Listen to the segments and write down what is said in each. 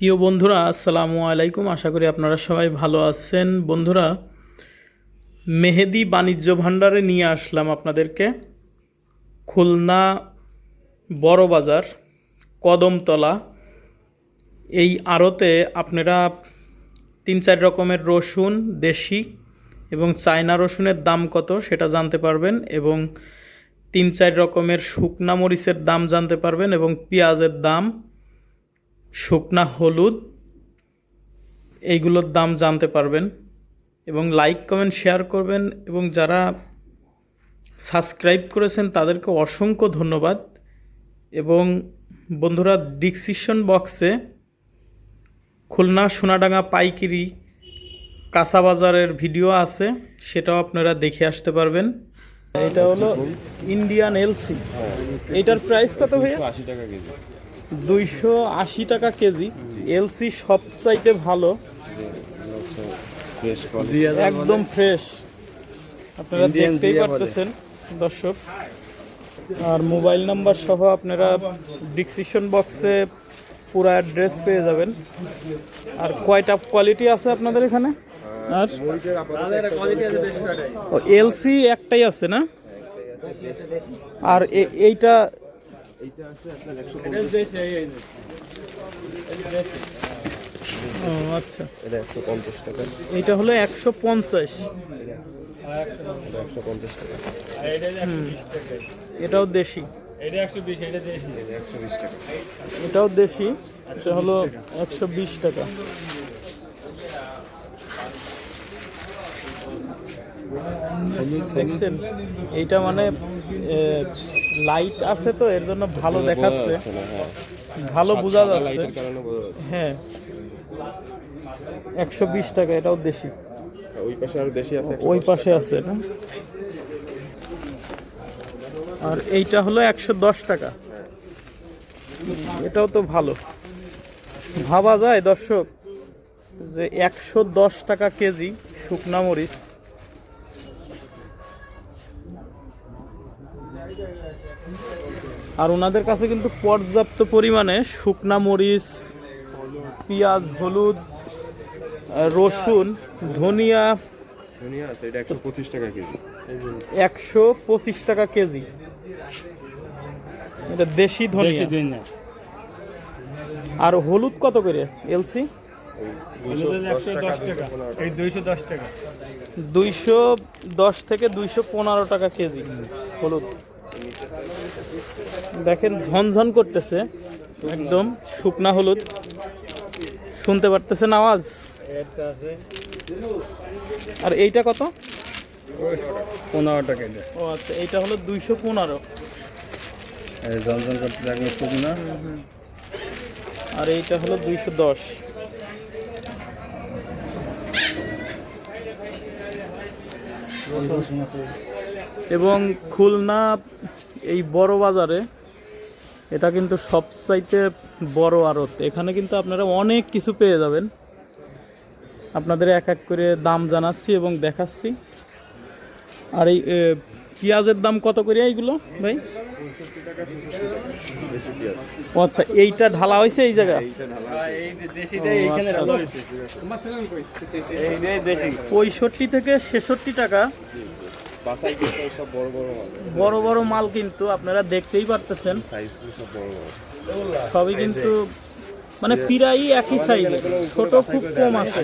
প্রিয় বন্ধুরা, আসসালামু আলাইকুম। আশা করি আপনারা সবাই ভালো আছেন। বন্ধুরা, মেহেদি বাণিজ্য ভাণ্ডারে নিয়ে আসলাম আপনাদেরকে খুলনা বড় বাজার, কদমতলা। এই আড়তে আপনারা তিন চার রকমের রসুন, দেশি এবং চায়না রসুনের দাম কত সেটা জানতে পারবেন এবং তিন চার রকমের শুকনা মরিচের দাম জানতে পারবেন এবং পেঁয়াজের দাম শুকনা হলুদ এইগুলোর দাম জানতে পারবেন এবং লাইক কমেন্ট শেয়ার করবেন এবং যারা সাবস্ক্রাইব করেছেন তাদেরকে অসংখ্য ধন্যবাদ। এবং বন্ধুরা ডিসক্রিপশন বক্সে খুলনা সোনাডাঙ্গা পাইকিরি কাঁচা বাজারের ভিডিও আছে সেটাও আপনারা দেখে আসতে পারবেন। এটা হলো ইন্ডিয়ান এলসি এটার প্রাইস কত ভাইয়া? আশি টাকা কেজি। দুইশো আশি টাকা কেজি। এলসি সব চাইতে ভালো একদম ফ্রেশ আপনারা দেখতেই পারতেছেন দর্শক। আর মোবাইল নাম্বার সহ আপনারা ডিসক্রিপশন বক্সে পুরো অ্যাড্রেস পেয়ে যাবেন। আর কয়টা কোয়ালিটি আছে আপনাদের এখানে? আর? এলসি একটাই আছে না? আর এ- এইটা এইটা আছে আপনার একশো ও আচ্ছা এটা একশো পঞ্চাশ টাকা এইটা হলো একশো পঞ্চাশ। এটা একশো পঞ্চাশ টাকা এটাও দেশি। এটা একশো বিশ টাকা এটাও দেশি এটা হলো একশো বিশ টাকা। দেখছেন এইটা মানে লাইট আছে তো এর জন্য ভালো দেখাচ্ছে। হ্যাঁ। ভালো বোঝা যাচ্ছে। বোঝা হ্যাঁ। একশো বিশ টাকা এটাও দেশি। ওই পাশে আরও দেশি আছে ওই পাশে আছে না আর এইটা হলো একশো দশ টাকা। এটাও তো ভালো। ভাবা যায় দর্শক যে একশো দশ টাকা কেজি শুকনা মরিচ। আর ওনাদের কাছে কিন্তু পর্যাপ্ত পরিমাণে শুকনা মরিচ পেঁয়াজ হলুদ রসুন ধনিয়া একশো পঁচিশ টাকা কেজি। একশো পঁচিশ টাকা কেজি। এটা দেশি ধনিয়া। আর হলুদ কত করে এলসি? দুইশো দশ থেকে দুইশো পনেরো টাকা কেজি হলুদ। দেখেন ঝনঝন করতেছে একদম শুকনা হলুদ। শুনতে পারতেছেন আওয়াজ? আর এইটা কত? পনেরো টাকা ও আচ্ছা এইটা হলো দুইশো পনেরো। এই জনজন করতে থাকবে শুকনা। আর এইটা হলো দুইশো দশ। এবং খুলনা এই বড় বাজারে এটা কিন্তু সবচাইতে বড় আড়ত। এখানে কিন্তু আপনারা অনেক কিছু পেয়ে যাবেন। আপনাদের এক এক করে দাম জানাচ্ছি এবং দেখাচ্ছি। আর এই পেঁয়াজের দাম কত করে এইগুলো ভাই? আচ্ছা এইটা ঢালা হয়েছে এই জায়গা? আচ্ছা, পঁয়ষট্টি থেকে ছেষট্টি টাকা। বড় বড় মাল। বড় বড় মাল কিন্তু আপনারা দেখতেই পারতেছেন। সাইজগুলো সব বড় বড় সবই কিন্তু মানে প্রায়ই একই সাইজ ছোট খুব কম আছে।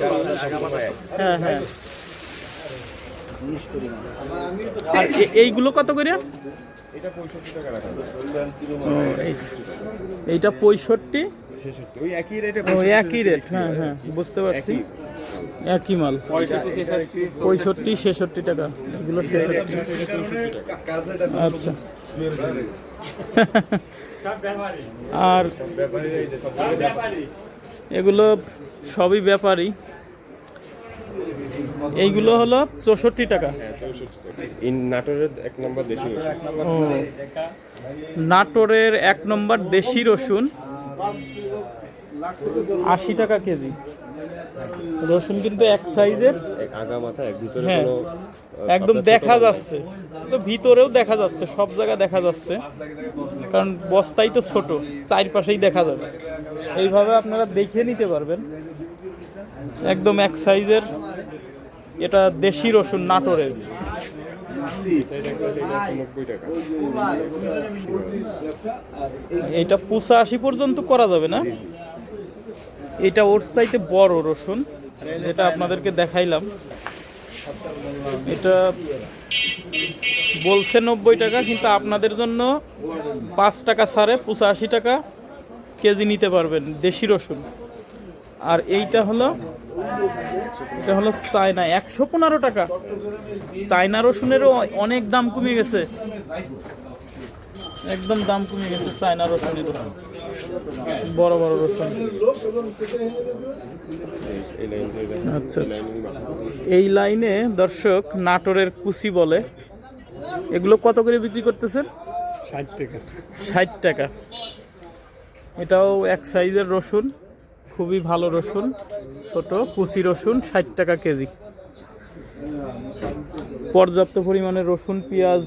হ্যাঁ হ্যাঁ। আর এইগুলো কত করে এইটা পঁয়ষট্টি। ছেষট্টি ওই একই রেটে ও একই রেট হ্যাঁ হ্যাঁ বুঝতে পারছি। একই। মাল। পঁয়ষট্টি ছেষট্টি টাকা। এগুলো ছেষট্টি আচ্ছা। আর এগুলো সবই ব্যাপারী। এইগুলো হলো চৌষট্টি টাকা। নাটোরের এক নম্বর দেশি নাটোরের এক নম্বর দেশি রসুন। আশি টাকা কেজি। রসুন কিন্তু এক সাইজের। আগা মাথা এক ভিতরে হ্যাঁ। কোনো একদম দেখা যাচ্ছে। তো ভিতরেও দেখা যাচ্ছে সব জায়গায় দেখা যাচ্ছে। কারণ বস্তাই তো ছোট চারপাশেই দেখা যাবে। এইভাবে আপনারা দেখে নিতে পারবেন। একদম এক সাইজের এটা দেশি রসুন নাটোরের। এটা হচ্ছে 90 টাকা। এইটা পঁচাশি পর্যন্ত করা যাবে না এটা ওর চাইতে বড় রসুন, যেটা আপনাদেরকে দেখাইলাম এটা বলছে নব্বই টাকা, কিন্তু আপনাদের জন্য পাঁচ টাকা ছাড়ে পঁচাশি টাকা কেজি নিতে পারবেন, দেশি রসুন আর এইটা হলো এটা হলো চায়না একশো পনেরো টাকা। চায়না রসুনেরও অনেক দাম কমে গেছে। একদম দাম কমে গেছে চায়না রসুনের। বড় বড় রসুন। আচ্ছা, আচ্ছা। এই লাইনে দর্শক নাটোরের কুচি বলে। এগুলো কত করে বিক্রি করতেছেন? ষাট টাকা। ষাট টাকা। এটাও এক সাইজের রসুন। খুবই ভালো রসুন, ছোট, কুচি রসুন, ষাট টাকা কেজি। পর্যাপ্ত পরিমাণে রসুন, পেঁয়াজ,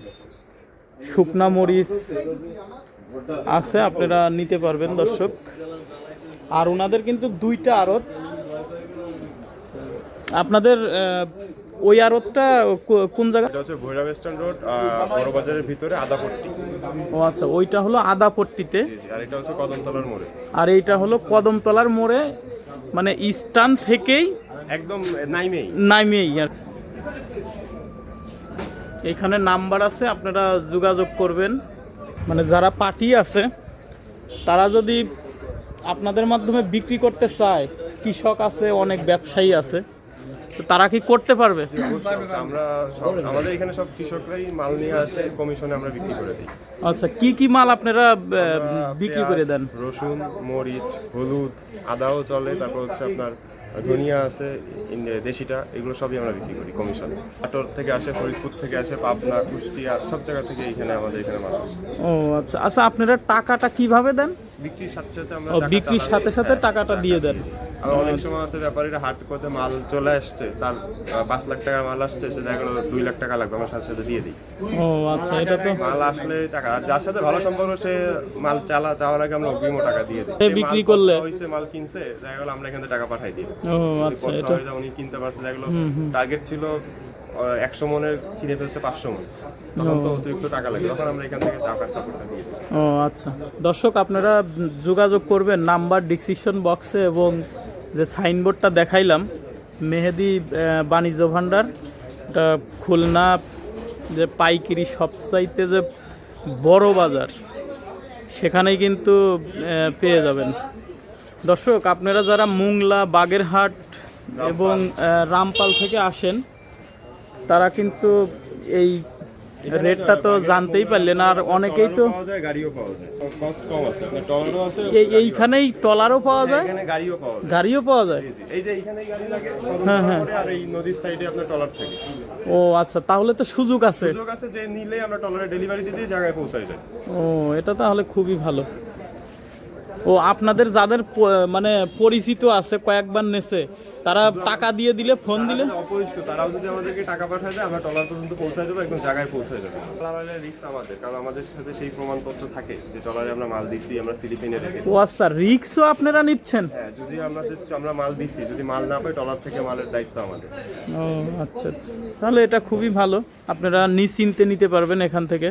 শুকনা মরিচ আছে, আপনারা নিতে পারবেন দর্শক। আর ওনাদের কিন্তু দুইটা আড়ত। আপনাদের ওই আড়তটা কো- কোন জায়গা? এটা হচ্ছে ভৈরব স্ট্যান্ড রোড বড় বাজারের ভিতরে আদাপট্টি। ও আচ্ছা ওইটা হলো আদাপট্টিতে। আর এটা হচ্ছে কদমতলার মোড়ে। আর এইটা হলো কদমতলার মোড়ে মানে স্টান থেকেই একদম নাইমেই। নাইমেই আর। এখানে নাম্বার আছে আপনারা যোগাযোগ করবেন। মানে যারা পার্টি আছে তারা যদি আপনাদের মাধ্যমে বিক্রি করতে চায় কৃষক আছে অনেক ব্যবসায়ী আছে তো তারা কি করতে পারবে? আমরা আমাদের এখানে সব কৃষকরাই মাল নিয়ে আসে কমিশনে আমরা বিক্রি করে দিই। আচ্ছা কি কি মাল আপনারা বিক্রি করে দেন? রসুন মরিচ হলুদ আদাও চলে তারপর হচ্ছে আপনার ধনিয়া আছে দেশিটা এগুলো সবই আমরা বিক্রি করি কমিশন। নাটোর থেকে আসে ফরিদপুর থেকে আসে পাবনা কুষ্টিয়া সব জায়গা থেকে এখানে আমাদের এখানে মাল। ও আচ্ছা আচ্ছা আপনারা টাকাটা কীভাবে দেন? বিক্রির সাথে সাথে আমরা বিক্রির সাথে সাথে হ্যাঁ, টাকাটা দিয়ে দেন। আর অনেক সময় আছে ব্যাপারীরা হাট করতে মাল চলে আসছে তার পাঁচ লাখ টাকার মাল আসছে সে দেখা গেলো দুই লাখ টাকা লাগবে আমার সাথে সাথে দিয়ে দিই। ও আচ্ছা এটা তো মাল আসলে টাকা আর যার সাথে ভালো সম্পর্ক সে মাল চালা চাওয়ার আগে আমরা অগ্রিমও টাকা দিয়ে দিই। বিক্রি করলে? হইছে মাল কিনছে দেখা গেলো আমরা এখান থেকে টাকা পাঠাই দিই। ও আচ্ছা এটা হয়ে উনি কিনতে পারছে দেখা গেলো টার্গেট ছিল একশো মনের কিনে ফেলছে পাঁচশো মন। তখন তো অতিরিক্ত টাকা লাগে তখন আমরা এখান থেকে সাপোর্টটা দিয়ে ও আচ্ছা। দর্শক আপনারা যোগাযোগ করবেন নাম্বার ডিসক্রিপশন বক্সে এবং যে সাইনবোর্ডটা দেখাইলাম, মেহেদি বাণিজ্য ভাণ্ডার, এটা খুলনা যে পাইকারি সবচাইতে যে বড় বাজার, সেখানেই কিন্তু পেয়ে যাবেন। দর্শক, আপনারা যারা মুংলা, বাগেরহাট এবং রামপাল থেকে আসেন, তারা কিন্তু এই রেটটা তো জানতেই পারলে না আর অনেকেই তো পাওয়া যায় গাড়িও পাওয়া যায়। কস্ট কম আছে টলারও আছে এই এইখানেই টলারও পাওয়া যায়? এখানে গাড়িও পাওয়া যায়। গাড়িও পাওয়া যায়? জি, জি। এই যে এইখানে গাড়ি লাগে হ্যাঁ, হ্যাঁ। আর এই নদীর সাইডে আপনার টলার থাকে। ও আচ্ছা তাহলে তো সুযোগ আছে। সুযোগ আছে যে নিলে আমরা টলারে ডেলিভারি দিয়ে দিয়ে জায়গায় পৌঁছাই যায়। ও এটা তাহলে খুবই ভালো। ও আপনাদের যাদের মানে পরিচিত আছে কয়েকবার নেছে তারা টাকা দিয়ে দিলে ফোন দিলে? অপরিচিত তারাও যদি আমাদেরকে টাকা পাঠায় দেয় আমরা টলার পর্যন্ত পৌঁছায় দেবো একদম জায়গায় পৌঁছায় দেবো। টলারের রিক্স আমাদের কারণ আমাদের সাথে সেই প্রমাণপত্র থাকে যে টলারে আমরা মাল দিচ্ছি আমরা স্লিপ এনে রেখে ও আচ্ছা রিক্সও আপনারা নিচ্ছেন? হ্যাঁ যদি আমাদের আমরা মাল দিচ্ছি যদি মাল না পাই টলার থেকে মালের দায়িত্ব আমাদের। ও আচ্ছা আচ্ছা। তাহলে এটা খুবই ভালো আপনারা নিশ্চিন্তে নিতে পারবেন এখান থেকে।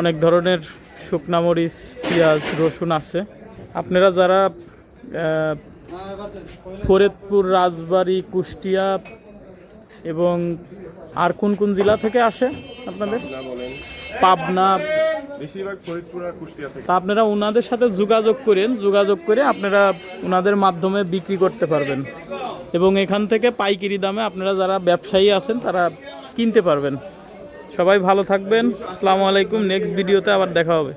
অনেক ধরনের শুকনা মরিচ পেঁয়াজ রসুন আছে। আপনারা যারা ফরিদপুর রাজবাড়ী কুষ্টিয়া এবং আর কোন কোন জেলা থেকে আসে আপনাদের? পাবনা। বেশিরভাগ ফরিদপুর আর কুষ্টিয়া থেকে। তা আপনারা ওনাদের সাথে যোগাযোগ করেন যোগাযোগ করে আপনারা ওনাদের মাধ্যমে বিক্রি করতে পারবেন। এবং এখান থেকে পাইকারি দামে আপনারা যারা ব্যবসায়ী আছেন তারা কিনতে পারবেন। সবাই ভালো থাকবেন। আসসালামু আলাইকুম। নেক্সট ভিডিওতে আবার দেখা হবে।